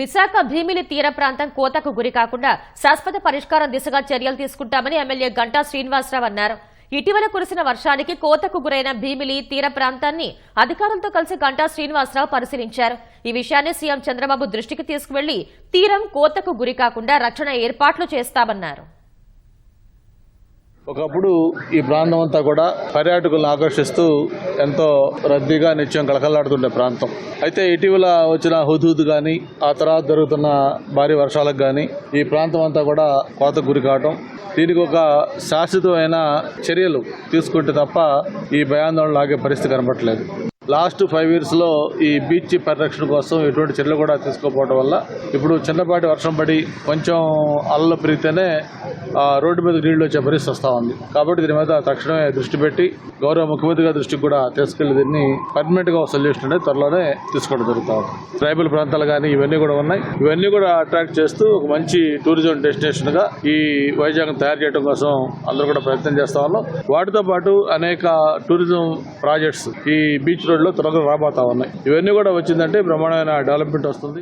విశాఖ భీమిలి తీర ప్రాంతం కోతకు గురి కాకుండా శాశ్వత పరిష్కారం దిశగా చర్యలు తీసుకుంటామని ఎమ్మెల్యే గంటా శ్రీనివాసరావు అన్నారు. ఇటీవల కురిసిన వర్షానికి కోతకు గురైన భీమిలి తీర ప్రాంతాన్ని అధికారులతో కలిసి గంటా శ్రీనివాసరావు పరిశీలించారు. ఈ విషయాన్ని సీఎం చంద్రబాబు దృష్టికి తీసుకువెళ్ళి తీరం కోతకు గురి కాకుండా రక్షణ ఏర్పాట్లు చేస్తామన్నారు. ఒకప్పుడు ఈ ప్రాంతం అంతా కూడా పర్యాటకులను ఆకర్షిస్తూ ఎంతో రద్దీగా నిత్యం కలకలాడుతుండే ప్రాంతం. అయితే ఇటీవల వచ్చిన హుదూద్ కానీ ఆ తర్వాత జరుగుతున్న భారీ వర్షాలకు కానీ ఈ ప్రాంతం అంతా కూడా కోతకు గురి కావటం దీనికి ఒక శాశ్వతమైన చర్యలు తీసుకుంటే తప్ప ఈ భయాందోళన ఆగే పరిస్థితి కనబడట్లేదు లాస్ట్ ఫైవ్ ఇయర్స్లో ఈ బీచ్ పరిరక్షణ కోసం ఎటువంటి చర్యలు కూడా తీసుకోకపోవడం వల్ల ఇప్పుడు చిన్నపాటి వర్షం పడి కొంచెం అల్లలు పెరిగితేనే రోడ్డు మీద నీళ్ళు వచ్చే పరిస్థితి వస్తూ ఉంది. కాబట్టి దీని మీద తక్షణమే దృష్టి పెట్టి గౌరవ ముఖ్యమంత్రి గారి దృష్టికి కూడా తీసుకెళ్ళి దీన్ని పర్మనెంట్గా ఒక సొల్యూషన్ అనేది త్వరలోనే తీసుకోవడం జరుగుతూ ఉంది. ట్రైబల్ ప్రాంతాలు కానీ ఇవన్నీ కూడా ఉన్నాయి. ఇవన్నీ కూడా అట్రాక్ట్ చేస్తూ ఒక మంచి టూరిజం డెస్టినేషన్గా ఈ వైజాగ్ తయారు చేయడం కోసం అందరూ కూడా ప్రయత్నం చేస్తా ఉన్నాం. వాటితో పాటు అనేక టూరిజం ప్రాజెక్ట్స్ ఈ బీచ్ రోడ్లో త్వరగా రాబోతా ఉన్నాయి. ఇవన్నీ కూడా వచ్చిందంటే బ్రహ్మాండమైన డెవలప్మెంట్ వస్తుంది.